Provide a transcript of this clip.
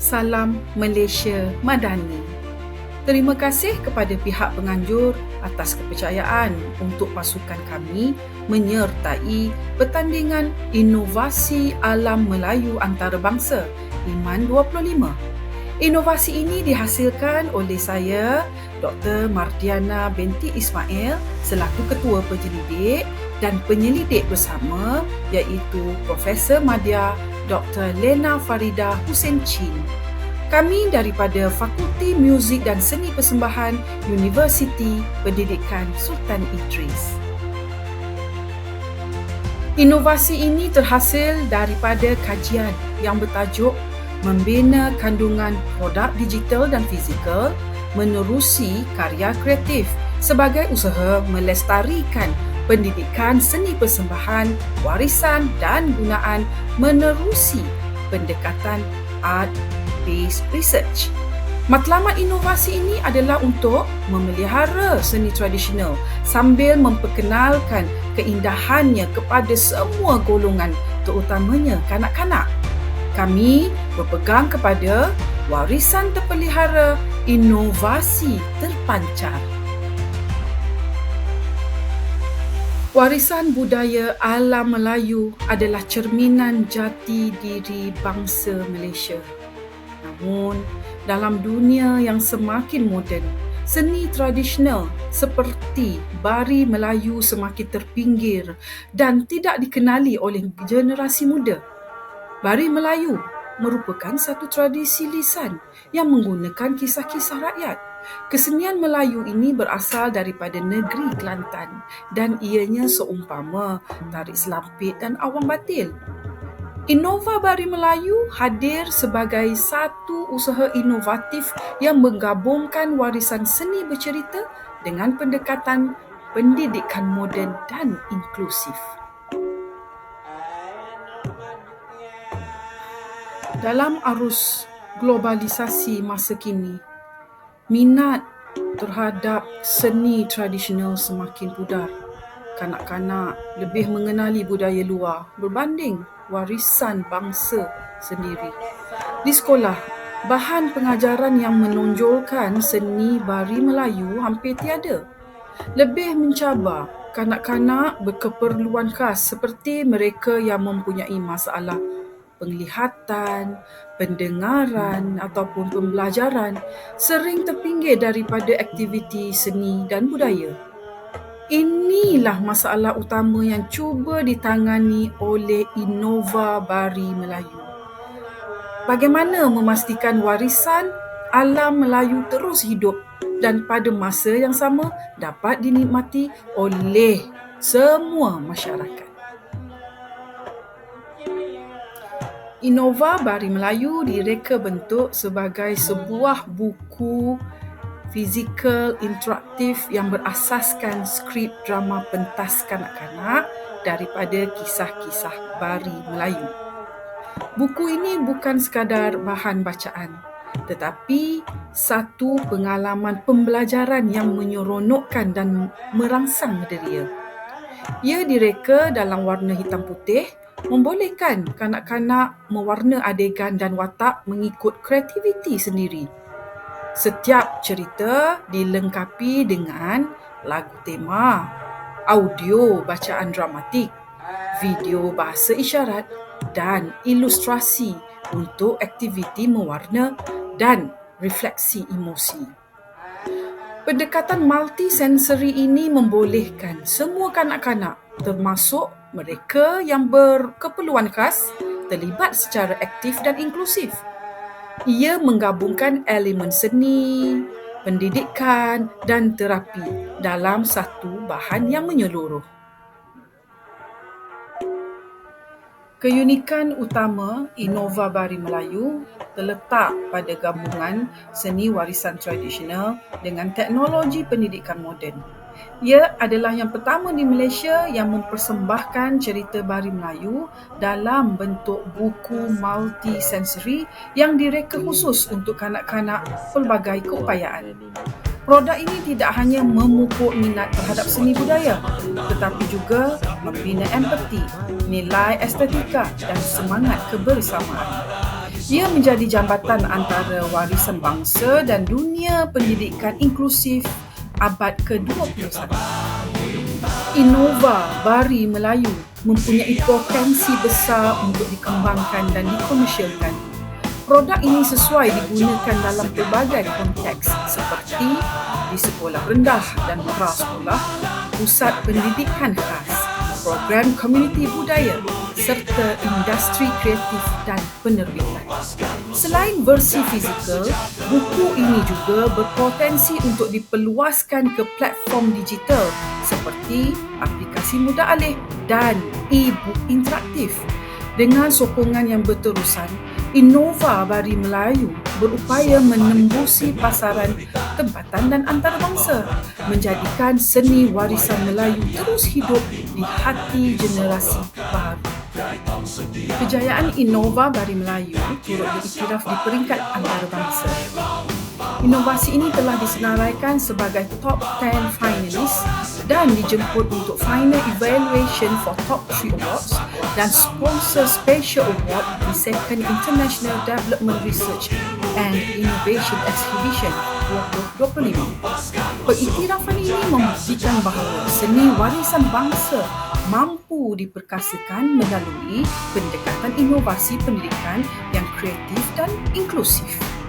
Salam Malaysia Madani. Terima kasih kepada pihak penganjur atas kepercayaan untuk pasukan kami menyertai pertandingan inovasi alam Melayu antarabangsa Iman 25. Inovasi ini dihasilkan oleh saya, Dr. Mardiana binti Ismail selaku Ketua Penyelidik dan penyelidik bersama iaitu Profesor Madya Dr. Lena Farida Hussein Chin. Kami daripada Fakulti Muzik dan Seni Persembahan Universiti Pendidikan Sultan Idris. Inovasi ini terhasil daripada kajian yang bertajuk Membina Kandungan Produk Digital dan Fizikal menerusi karya kreatif sebagai usaha melestarikan pendidikan seni persembahan, warisan dan gunaan menerusi pendekatan art Based Research. Matlamat inovasi ini adalah untuk memelihara seni tradisional sambil memperkenalkan keindahannya kepada semua golongan terutamanya kanak-kanak. Kami berpegang kepada warisan terpelihara inovasi terpancar. Warisan budaya alam Melayu adalah cerminan jati diri bangsa Malaysia. Namun, dalam dunia yang semakin moden, seni tradisional seperti bari Melayu semakin terpinggir dan tidak dikenali oleh generasi muda. Bari Melayu merupakan satu tradisi lisan yang menggunakan kisah-kisah rakyat. Kesenian Melayu ini berasal daripada negeri Kelantan dan ianya seumpama tarik selampit dan awang batil. Innova Bari Melayu hadir sebagai satu usaha inovatif yang menggabungkan warisan seni bercerita dengan pendekatan pendidikan moden dan inklusif. Dalam arus globalisasi masa kini, minat terhadap seni tradisional semakin pudar. Kanak-kanak lebih mengenali budaya luar berbanding warisan bangsa sendiri. Di sekolah, bahan pengajaran yang menonjolkan seni bari Melayu hampir tiada. Lebih mencabar kanak-kanak berkeperluan khas seperti mereka yang mempunyai masalah penglihatan, pendengaran ataupun pembelajaran sering terpinggir daripada aktiviti seni dan budaya. Inilah masalah utama yang cuba ditangani oleh Innova Bari Melayu. Bagaimana memastikan warisan alam Melayu terus hidup dan pada masa yang sama dapat dinikmati oleh semua masyarakat. Innova Bari Melayu direka bentuk sebagai sebuah buku fizikal interaktif yang berasaskan skrip drama pentas kanak-kanak daripada kisah-kisah Bari Melayu. Buku ini bukan sekadar bahan bacaan tetapi satu pengalaman pembelajaran yang menyeronokkan dan merangsang deria. Ia direka dalam warna hitam putih membolehkan kanak-kanak mewarna adegan dan watak mengikut kreativiti sendiri. Setiap cerita dilengkapi dengan lagu tema, audio bacaan dramatik, video bahasa isyarat dan ilustrasi untuk aktiviti mewarna dan refleksi emosi. Pendekatan multisensori ini membolehkan semua kanak-kanak termasuk mereka yang berkeperluan khas terlibat secara aktif dan inklusif ia menggabungkan elemen seni, pendidikan dan terapi dalam satu bahan yang menyeluruh. Keunikan utama Innova Bari Melayu terletak pada gabungan seni warisan tradisional dengan teknologi pendidikan moden. Ia adalah yang pertama di Malaysia yang mempersembahkan cerita Bari Melayu dalam bentuk buku multi-sensory yang direka khusus untuk kanak-kanak pelbagai keupayaan. Produk ini tidak hanya memupuk minat terhadap seni budaya tetapi juga membina empati, nilai estetika dan semangat kebersamaan. Ia menjadi jambatan antara warisan bangsa dan dunia pendidikan inklusif abad ke-21. Innova Bari Melayu mempunyai potensi besar untuk dikembangkan dan dikomersialkan. Produk ini sesuai digunakan dalam pelbagai konteks seperti di sekolah rendah dan prasekolah, pusat pendidikan khas, program komuniti budaya serta industri kreatif dan penerbitan. Selain versi fizikal, buku ini juga berpotensi untuk diperluaskan ke platform digital seperti aplikasi mudah alih dan e-book interaktif. Dengan sokongan yang berterusan, Innova Bari Melayu berupaya menembusi pasaran tempatan dan antarabangsa, menjadikan seni warisan Melayu terus hidup di hati generasi baru. Kejayaan Innova Bari Melayu turut diiktiraf di peringkat antarabangsa. Inovasi ini telah disenaraikan sebagai top 10 finalist dan dijemput untuk final evaluation for top 3 awards dan sponsor special award di second International Development Research and Innovation Exhibition 2025. Pengiktirafan ini membuktikan bahawa seni warisan bangsa mampu diperkasakan melalui pendekatan inovasi pendidikan yang kreatif dan inklusif.